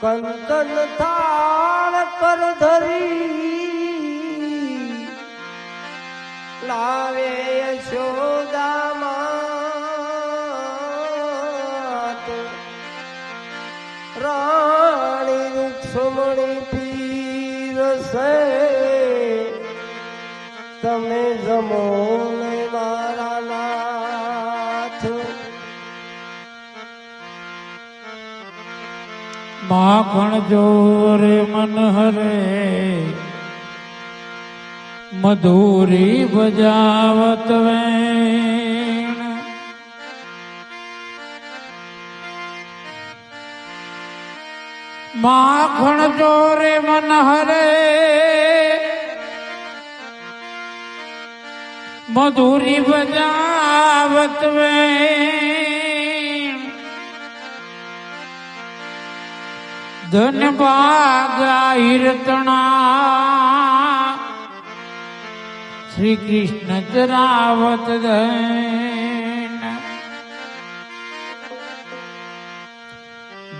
કંચન થાળ કર ધરી. લાવે યશોદામાં રાણી પીર પીરસે. તમે જમો માખણ જોરે મન હરે. મધુરી બજાવત વેણ. માખણ જોરે મન હરે. મધુરી બજાવત વેણ. ધન ભાગા હિરતણા શ્રી કૃષ્ણ ચરાવત ધન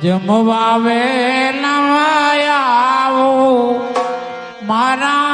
જમવા વેલાવો મારા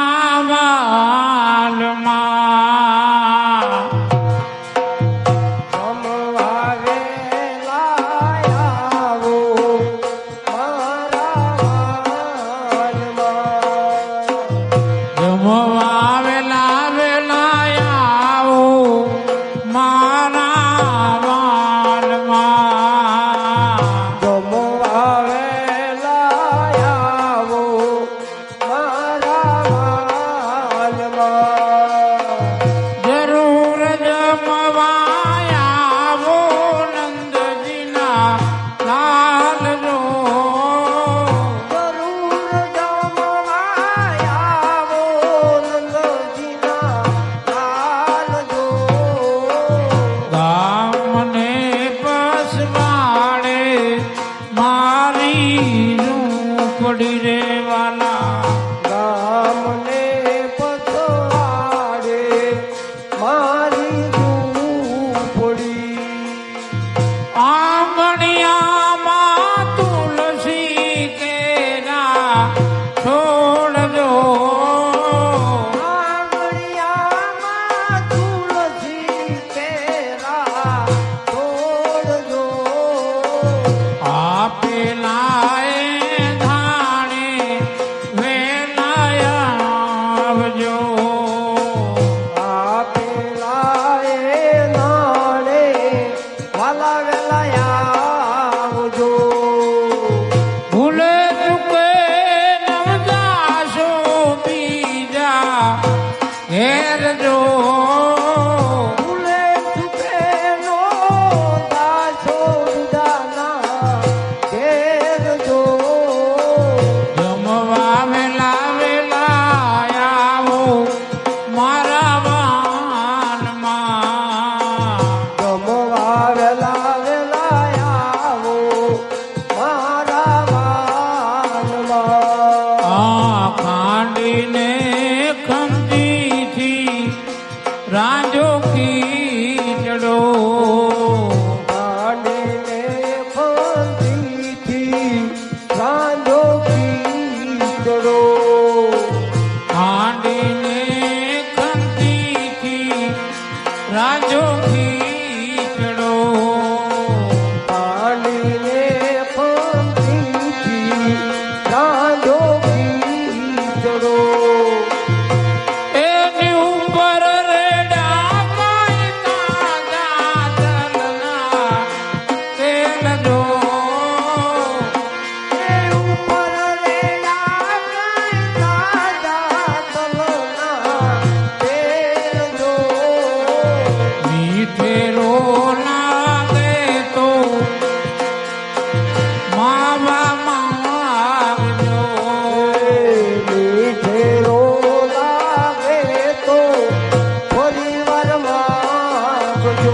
રાખજો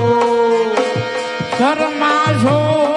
શરમાશો.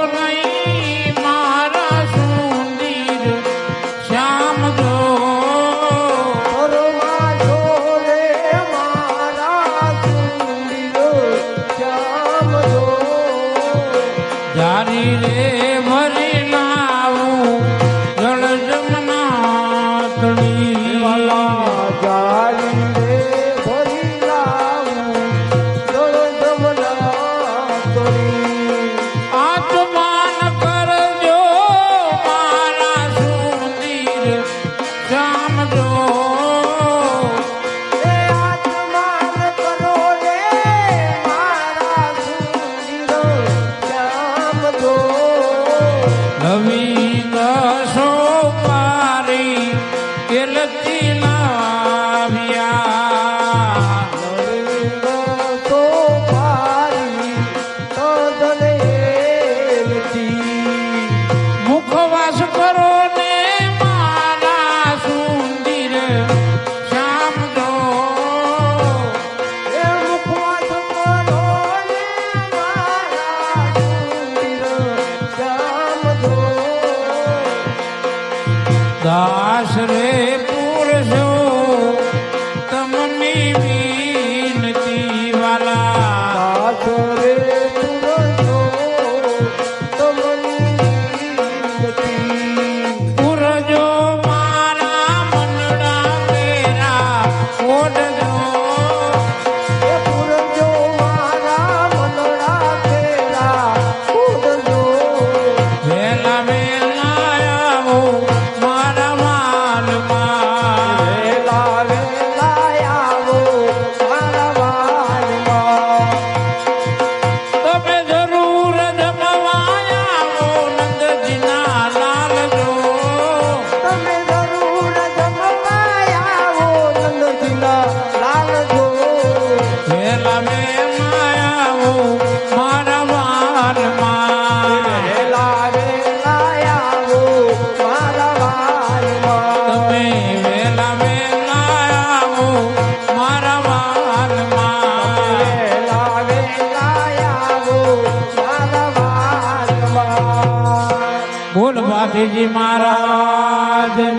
ભૂલ ભાતીજી મહારાજની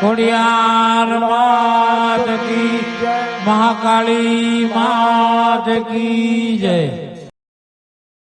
ખોડિયાર માત કી મહાકાળી માત કી જય.